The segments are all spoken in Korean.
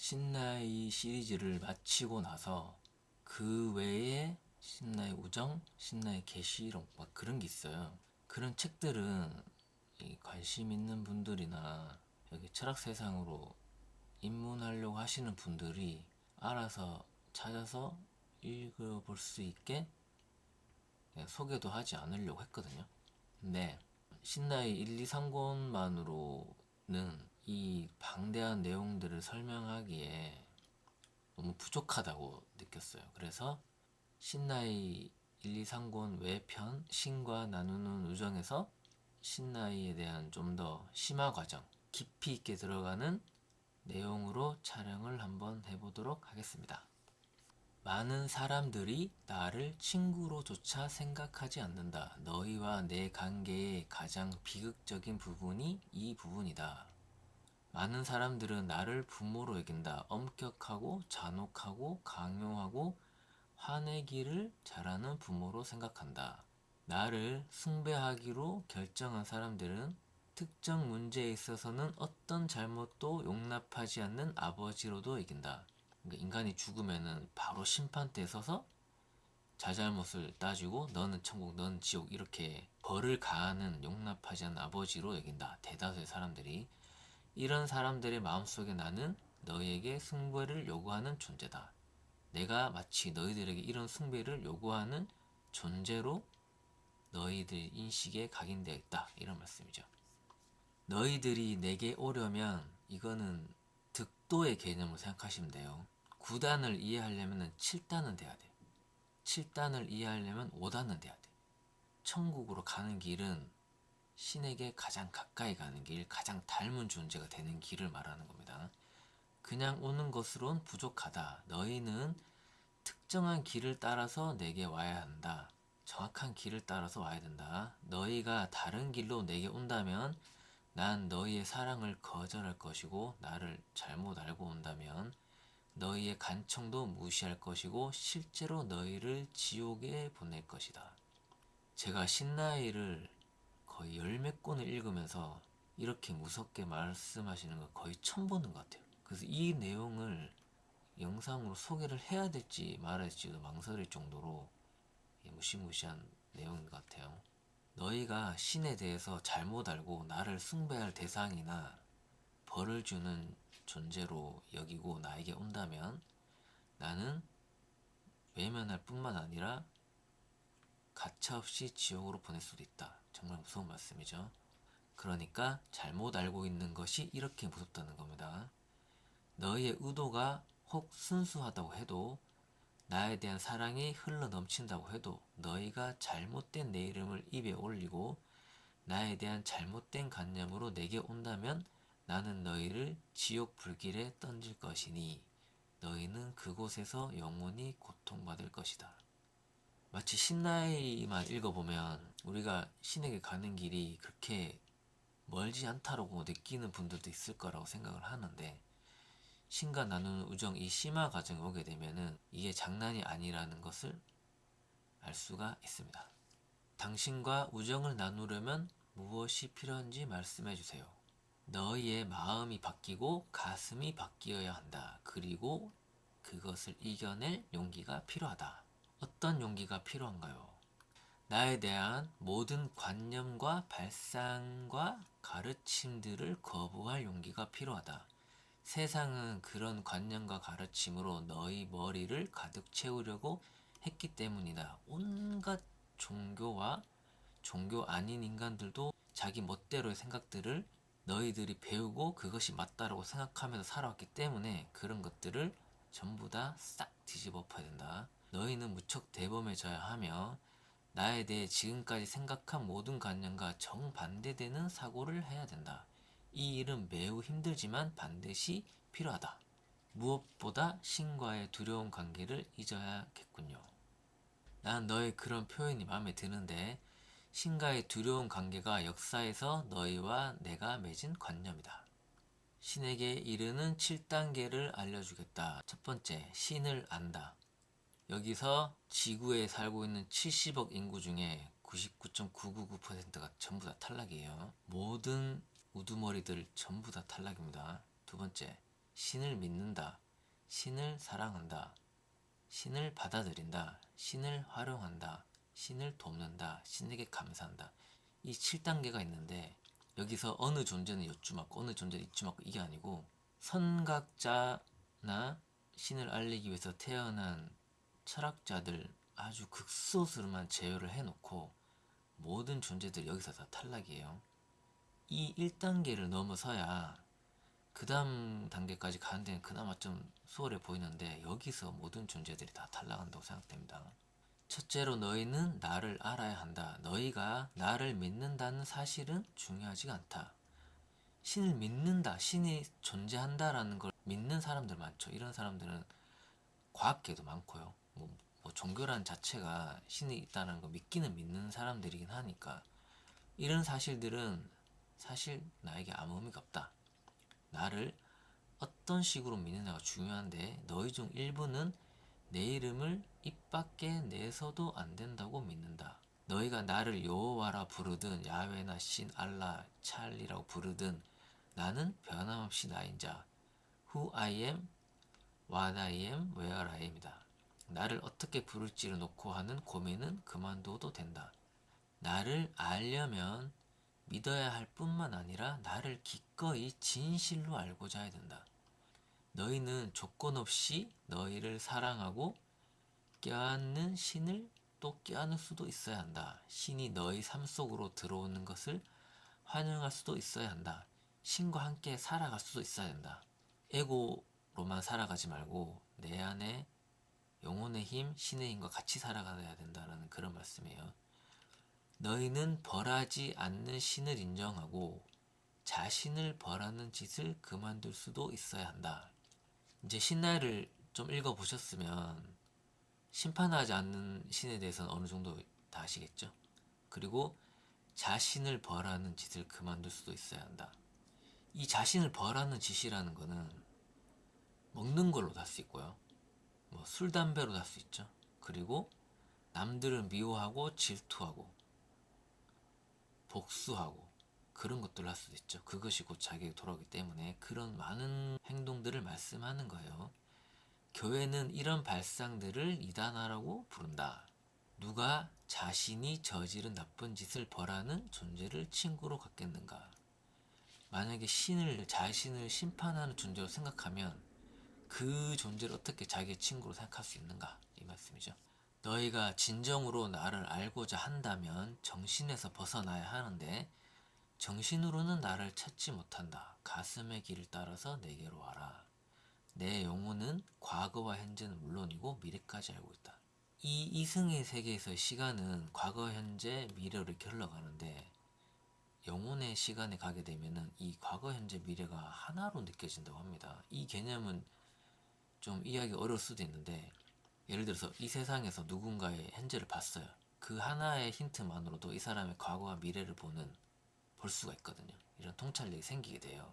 신나이 시리즈를 마치고 나서 그 외에 신나의 우정, 신나의 계시록 막 그런 게 있어요. 그런 책들은 이 관심 있는 분들이나 여기 철학 세상으로 입문하려고 하시는 분들이 알아서 찾아서 읽어볼 수 있게 네, 소개도 하지 않으려고 했거든요. 근데 신나의 1, 2, 3권만으로는 이 방대한 내용들을 설명하기에 너무 부족하다고 느꼈어요. 그래서 신나이 1, 2, 3권 외편 신과 나누는 우정에서 신나이에 대한 좀 더 심화 과정, 깊이 있게 들어가는 내용으로 촬영을 한번 해보도록 하겠습니다. 많은 사람들이 나를 친구로조차 생각하지 않는다. 너희와 내 관계의 가장 비극적인 부분이 이 부분이다. 많은 사람들은 나를 부모로 여긴다. 엄격하고 잔혹하고 강요하고 화내기를 잘하는 부모로 생각한다. 나를 숭배하기로 결정한 사람들은 특정 문제에 있어서는 어떤 잘못도 용납하지 않는 아버지로도 여긴다. 그러니까 인간이 죽으면은 바로 심판대에 서서 자잘못을 따지고 너는 천국, 너는 지옥 이렇게 벌을 가하는 용납하지 않는 아버지로 여긴다. 대다수의 사람들이 이런 사람들의 마음속에 나는 너희에게 숭배를 요구하는 존재다. 내가 마치 너희들에게 이런 숭배를 요구하는 존재로 너희들 인식에 각인되어 있다. 이런 말씀이죠. 너희들이 내게 오려면 이거는 득도의 개념으로 생각하시면 돼요. 9단을 이해하려면 7단은 돼야 돼. 7단을 이해하려면 5단은 돼야 돼. 천국으로 가는 길은 신에게 가장 가까이 가는 길, 가장 닮은 존재가 되는 길을 말하는 겁니다. 그냥 오는 것으론 부족하다. 너희는 특정한 길을 따라서 내게 와야 한다. 정확한 길을 따라서 와야 된다. 너희가 다른 길로 내게 온다면 난 너희의 사랑을 거절할 것이고 나를 잘못 알고 온다면 너희의 간청도 무시할 것이고 실제로 너희를 지옥에 보낼 것이다. 제가 신나이를 거의 열몇 권을 읽으면서 이렇게 무섭게 말씀하시는 거 거의 처음 보는 것 같아요. 그래서 이 내용을 영상으로 소개를 해야 될지 말아야 될지도 망설일 정도로 무시무시한 내용인 것 같아요. 너희가 신에 대해서 잘못 알고 나를 숭배할 대상이나 벌을 주는 존재로 여기고 나에게 온다면 나는 외면할 뿐만 아니라 가차없이 지옥으로 보낼 수도 있다. 정말 무서운 말씀이죠. 그러니까 잘못 알고 있는 것이 이렇게 무섭다는 겁니다. 너희의 의도가 혹 순수하다고 해도 나에 대한 사랑이 흘러 넘친다고 해도 너희가 잘못된 내 이름을 입에 올리고 나에 대한 잘못된 관념으로 내게 온다면 나는 너희를 지옥 불길에 던질 것이니 너희는 그곳에서 영원히 고통받을 것이다. 마치 신나이만 읽어보면 우리가 신에게 가는 길이 그렇게 멀지 않다라고 느끼는 분들도 있을 거라고 생각을 하는데 신과 나누는 우정 이 심화 과정에 오게 되면은 이게 장난이 아니라는 것을 알 수가 있습니다. 당신과 우정을 나누려면 무엇이 필요한지 말씀해 주세요. 너희의 마음이 바뀌고 가슴이 바뀌어야 한다. 그리고 그것을 이겨낼 용기가 필요하다. 어떤 용기가 필요한가요? 나에 대한 모든 관념과 발상과 가르침들을 거부할 용기가 필요하다. 세상은 그런 관념과 가르침으로 너희 머리를 가득 채우려고 했기 때문이다. 온갖 종교와 종교 아닌 인간들도 자기 멋대로의 생각들을 너희들이 배우고 그것이 맞다라고 생각하면서 살아왔기 때문에 그런 것들을 전부 다 싹 뒤집어 엎어야 된다. 너희는 무척 대범해져야 하며 나에 대해 지금까지 생각한 모든 관념과 정반대되는 사고를 해야 된다. 이 일은 매우 힘들지만 반드시 필요하다. 무엇보다 신과의 두려운 관계를 잊어야겠군요. 난 너의 그런 표현이 마음에 드는데 신과의 두려운 관계가 역사에서 너희와 내가 맺은 관념이다. 신에게 이르는 7단계를 알려주겠다. 첫 번째, 신을 안다. 여기서 지구에 살고 있는 70억 인구 중에 99.999%가 전부 다 탈락이에요. 모든 우두머리들 전부 다 탈락입니다. 두 번째, 신을 믿는다, 신을 사랑한다, 신을 받아들인다, 신을 활용한다, 신을 돕는다, 신에게 감사한다. 이 7단계가 있는데 여기서 어느 존재는 여쭈 맞고 어느 존재는 이쭈 맞고 이게 아니고 선각자나 신을 알리기 위해서 태어난 철학자들 아주 극소수만 제어를 해놓고 모든 존재들이 여기서 다 탈락이에요. 이 1단계를 넘어서야 그 다음 단계까지 가는 데는 그나마 좀 수월해 보이는데 여기서 모든 존재들이 다 탈락한다고 생각됩니다. 첫째로 너희는 나를 알아야 한다. 너희가 나를 믿는다는 사실은 중요하지가 않다. 신을 믿는다, 신이 존재한다라는 걸 믿는 사람들 많죠. 이런 사람들은 과학계도 많고요. 뭐, 뭐 종교란 자체가 신이 있다는 거 믿기는 믿는 사람들이긴 하니까 이런 사실들은 사실 나에게 아무 의미가 없다. 나를 어떤 식으로 믿느냐가 중요한데 너희 중 일부는 내 이름을 입 밖에 내서도 안 된다고 믿는다. 너희가 나를 여호와라 부르든 야훼나 신 알라 찰리라고 부르든 나는 변함없이 나인 자 Who I am, What I am, Where I am이다. 나를 어떻게 부를지를 놓고 하는 고민은 그만둬도 된다. 나를 알려면 믿어야 할 뿐만 아니라 나를 기꺼이 진실로 알고자 해야 된다. 너희는 조건 없이 너희를 사랑하고 껴안는 신을 또 껴안을 수도 있어야 한다. 신이 너희 삶 속으로 들어오는 것을 환영할 수도 있어야 한다. 신과 함께 살아갈 수도 있어야 된다. 에고로만 살아가지 말고 내 안에 영혼의 힘, 신의 힘과 같이 살아가야 된다는 그런 말씀이에요. 너희는 벌하지 않는 신을 인정하고 자신을 벌하는 짓을 그만둘 수도 있어야 한다. 이제 신나를 좀 읽어보셨으면 심판하지 않는 신에 대해서는 어느 정도 다 아시겠죠? 그리고 자신을 벌하는 짓을 그만둘 수도 있어야 한다. 이 자신을 벌하는 짓이라는 거는 먹는 걸로 할 수 있고요. 뭐 술, 담배로 할수 있죠. 그리고 남들을 미워하고 질투하고 복수하고 그런 것들을 할 수도 있죠. 그것이 곧 자기에게 돌아오기 때문에 그런 많은 행동들을 말씀하는 거예요. 교회는 이런 발상들을 이단화라고 부른다. 누가 자신이 저지른 나쁜 짓을 벌하는 존재를 친구로 갖겠는가? 만약에 신을 자신을 심판하는 존재로 생각하면 그 존재를 어떻게 자기의 친구로 생각할 수 있는가? 이 말씀이죠. 너희가 진정으로 나를 알고자 한다면 정신에서 벗어나야 하는데 정신으로는 나를 찾지 못한다. 가슴의 길을 따라서 내게로 와라. 내 영혼은 과거와 현재는 물론이고 미래까지 알고 있다. 이 이승의 세계에서 시간은 과거, 현재, 미래로 이렇게 흘러가는데 영혼의 시간에 가게 되면은 이 과거, 현재, 미래가 하나로 느껴진다고 합니다. 이 개념은 좀 이해하기 어려울 수도 있는데 예를 들어서 이 세상에서 누군가의 현재를 봤어요. 그 하나의 힌트만으로도 이 사람의 과거와 미래를 보는 볼 수가 있거든요. 이런 통찰력이 생기게 돼요.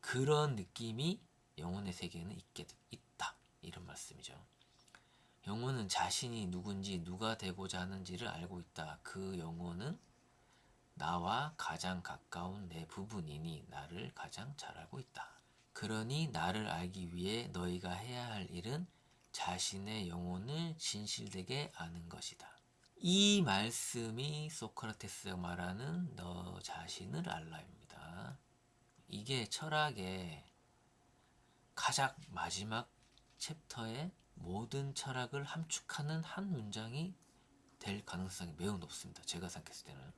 그런 느낌이 영혼의 세계에는 있게 있다. 이런 말씀이죠. 영혼은 자신이 누군지 누가 되고자 하는지를 알고 있다. 그 영혼은 나와 가장 가까운 내 부분이니 나를 가장 잘 알고 있다. 그러니 나를 알기 위해 너희가 해야 할 일은 자신의 영혼을 진실되게 아는 것이다. 이 말씀이 소크라테스가 말하는 너 자신을 알라입니다. 이게 철학의 가장 마지막 챕터의 모든 철학을 함축하는 한 문장이 될 가능성이 매우 높습니다. 제가 생각했을 때는.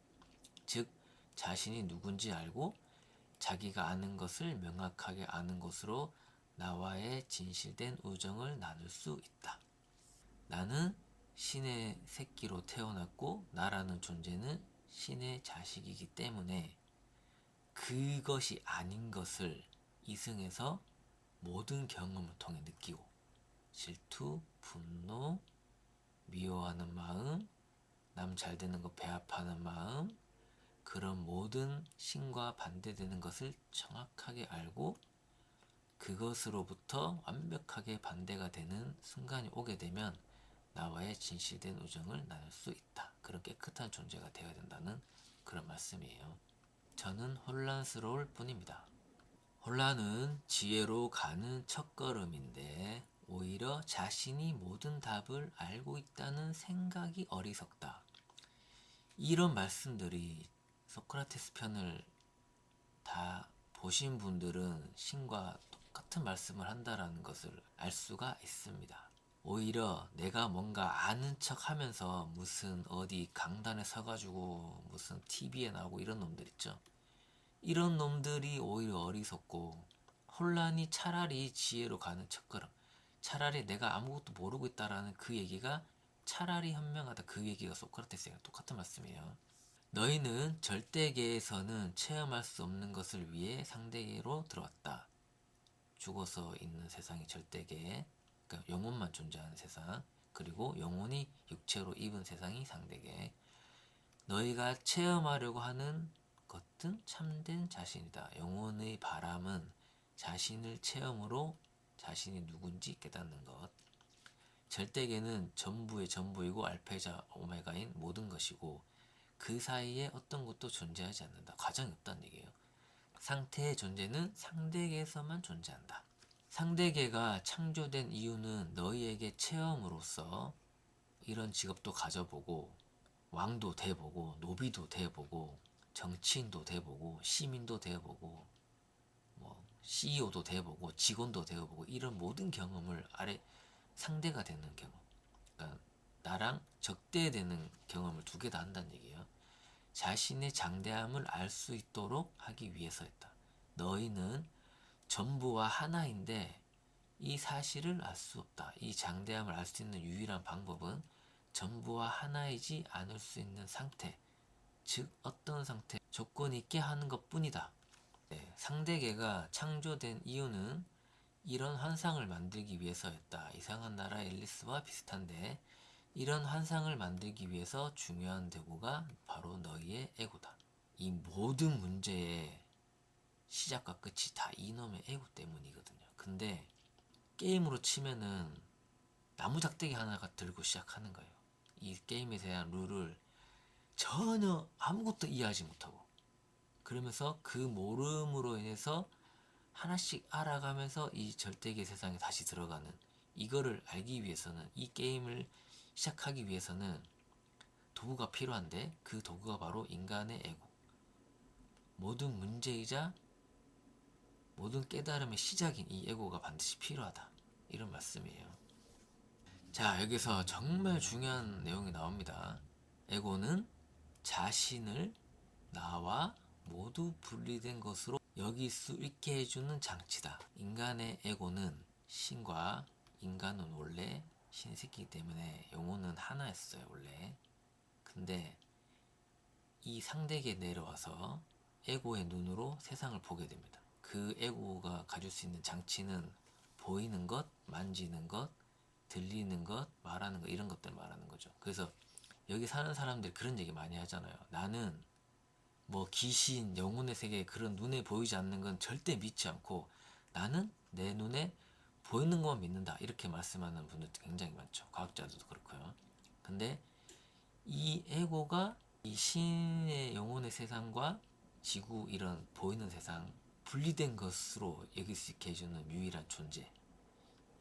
즉, 자신이 누군지 알고 자기가 아는 것을 명확하게 아는 것으로 나와의 진실된 우정을 나눌 수 있다. 나는 신의 새끼로 태어났고 나라는 존재는 신의 자식이기 때문에 그것이 아닌 것을 이승에서 모든 경험을 통해 느끼고 질투, 분노, 미워하는 마음, 남 잘 되는 거 배합하는 마음, 그런 모든 신과 반대되는 것을 정확하게 알고 그것으로부터 완벽하게 반대가 되는 순간이 오게 되면 나와의 진실된 우정을 나눌 수 있다. 그런 깨끗한 존재가 되어야 된다는 그런 말씀이에요. 저는 혼란스러울 뿐입니다. 혼란은 지혜로 가는 첫걸음인데 오히려 자신이 모든 답을 알고 있다는 생각이 어리석다. 이런 말씀들이 소크라테스 편을 다 보신 분들은 신과 똑같은 말씀을 한다라는 것을 알 수가 있습니다. 오히려 내가 뭔가 아는 척 하면서 무슨 어디 강단에 서가지고 무슨 TV에 나오고 이런 놈들 있죠. 이런 놈들이 오히려 어리석고 혼란이 차라리 지혜로 가는 첫걸음. 차라리 내가 아무것도 모르고 있다라는 그 얘기가 차라리 현명하다. 그 얘기가 소크라테스랑 똑같은 말씀이에요. 너희는 절대계에서는 체험할 수 없는 것을 위해 상대계로 들어왔다. 죽어서 있는 세상이 절대계, 그러니까 영혼만 존재하는 세상, 그리고 영혼이 육체로 입은 세상이 상대계. 너희가 체험하려고 하는 것은 참된 자신이다. 영혼의 바람은 자신을 체험으로 자신이 누군지 깨닫는 것. 절대계는 전부의 전부이고 알파자 오메가인 모든 것이고 그 사이에 어떤 것도 존재하지 않는다. 과정이 없다는 얘기예요. 상태의 존재는 상대계에서만 존재한다. 상대계가 창조된 이유는 너희에게 체험으로서 이런 직업도 가져보고 왕도 돼보고 노비도 돼보고 정치인도 돼보고 시민도 돼보고 뭐 CEO도 돼보고 직원도 되어보고 이런 모든 경험을 아래 상대가 되는 경험. 그러니까 나랑 적대되는 경험을 두 개 다 한다는 얘기예요. 자신의 장대함을 알 수 있도록 하기 위해서였다. 너희는 전부와 하나인데 이 사실을 알 수 없다. 이 장대함을 알 수 있는 유일한 방법은 전부와 하나이지 않을 수 있는 상태, 즉 어떤 상태, 조건 있게 하는 것 뿐이다. 네, 상대계가 창조된 이유는 이런 환상을 만들기 위해서였다. 이상한 나라 앨리스와 비슷한데 이런 환상을 만들기 위해서 중요한 대구가 바로 너희의 에고다. 이 모든 문제의 시작과 끝이 다 이놈의 에고 때문이거든요. 근데 게임으로 치면은 나무 작대기 하나가 들고 시작하는 거예요. 이 게임에 대한 룰을 전혀 아무것도 이해하지 못하고 그러면서 그 모름으로 인해서 하나씩 알아가면서 이 절대계 세상에 다시 들어가는 이거를 알기 위해서는 이 게임을 시작하기 위해서는 도구가 필요한데 그 도구가 바로 인간의 에고. 모든 문제이자 모든 깨달음의 시작인 이 에고가 반드시 필요하다. 이런 말씀이에요. 자 여기서 정말 중요한 내용이 나옵니다. 에고는 자신을 나와 모두 분리된 것으로 여길 수 있게 해주는 장치다. 인간의 에고는 신과 인간은 원래 신새끼이기 때문에 영혼은 하나였어요, 원래. 근데 이 상대계에 내려와서 에고의 눈으로 세상을 보게 됩니다. 그 에고가 가질 수 있는 장치는 보이는 것, 만지는 것, 들리는 것, 말하는 것, 이런 것들 말하는 거죠. 그래서 여기 사는 사람들 그런 얘기 많이 하잖아요. 나는 뭐 귀신, 영혼의 세계 그런 눈에 보이지 않는 건 절대 믿지 않고 나는 내 눈에 보이는 것만 믿는다. 이렇게 말씀하는 분들도 굉장히 많죠. 과학자들도 그렇고요. 근데 이 에고가 이 신의 영혼의 세상과 지구 이런 보이는 세상 분리된 것으로 여길 수 있게 해주는 유일한 존재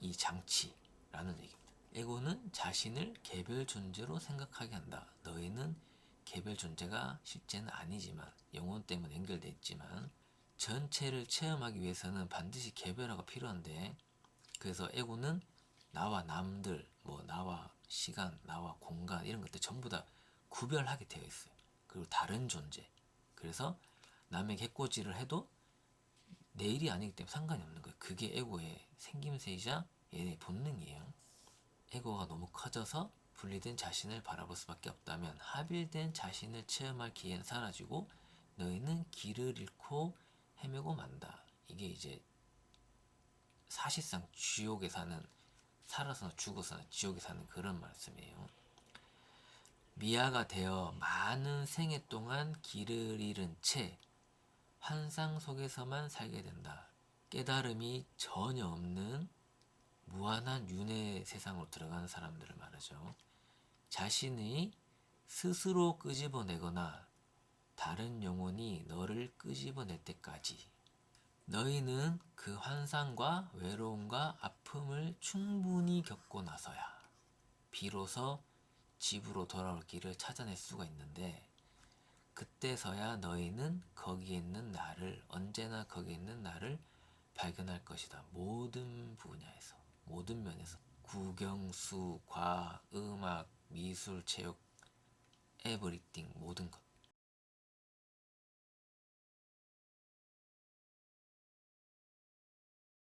이 장치라는 얘기입니다. 에고는 자신을 개별 존재로 생각하게 한다. 너희는 개별 존재가 실제는 아니지만 영혼 때문에 연결돼 있지만 전체를 체험하기 위해서는 반드시 개별화가 필요한데 그래서 에고는 나와 남들 뭐 나와 시간 나와 공간 이런 것들 전부 다 구별하게 되어 있어요. 그리고 다른 존재. 그래서 남에게 해코지를 해도 내 일이 아니기 때문에 상관이 없는 거예요. 그게 에고의 생김새이자 얘의 본능이에요. 에고가 너무 커져서 분리된 자신을 바라볼 수밖에 없다면 합일된 자신을 체험할 기회는 사라지고 너희는 길을 잃고 헤매고 만다. 이게 이제 사실상 지옥에 사는 살아서나 죽어서나 지옥에 사는 그런 말씀이에요. 미아가 되어 많은 생애 동안 길을 잃은 채 환상 속에서만 살게 된다. 깨달음이 전혀 없는 무한한 윤회 세상으로 들어가는 사람들을 말하죠. 자신이 스스로 끄집어내거나 다른 영혼이 너를 끄집어낼 때까지 너희는 그 환상과 외로움과 아픔을 충분히 겪고 나서야 비로소 집으로 돌아올 길을 찾아낼 수가 있는데 그때서야 너희는 거기 있는 나를 언제나 거기 있는 나를 발견할 것이다. 모든 분야에서 모든 면에서 구경, 수, 과학, 음악, 미술, 체육, 에브리띵 모든 것.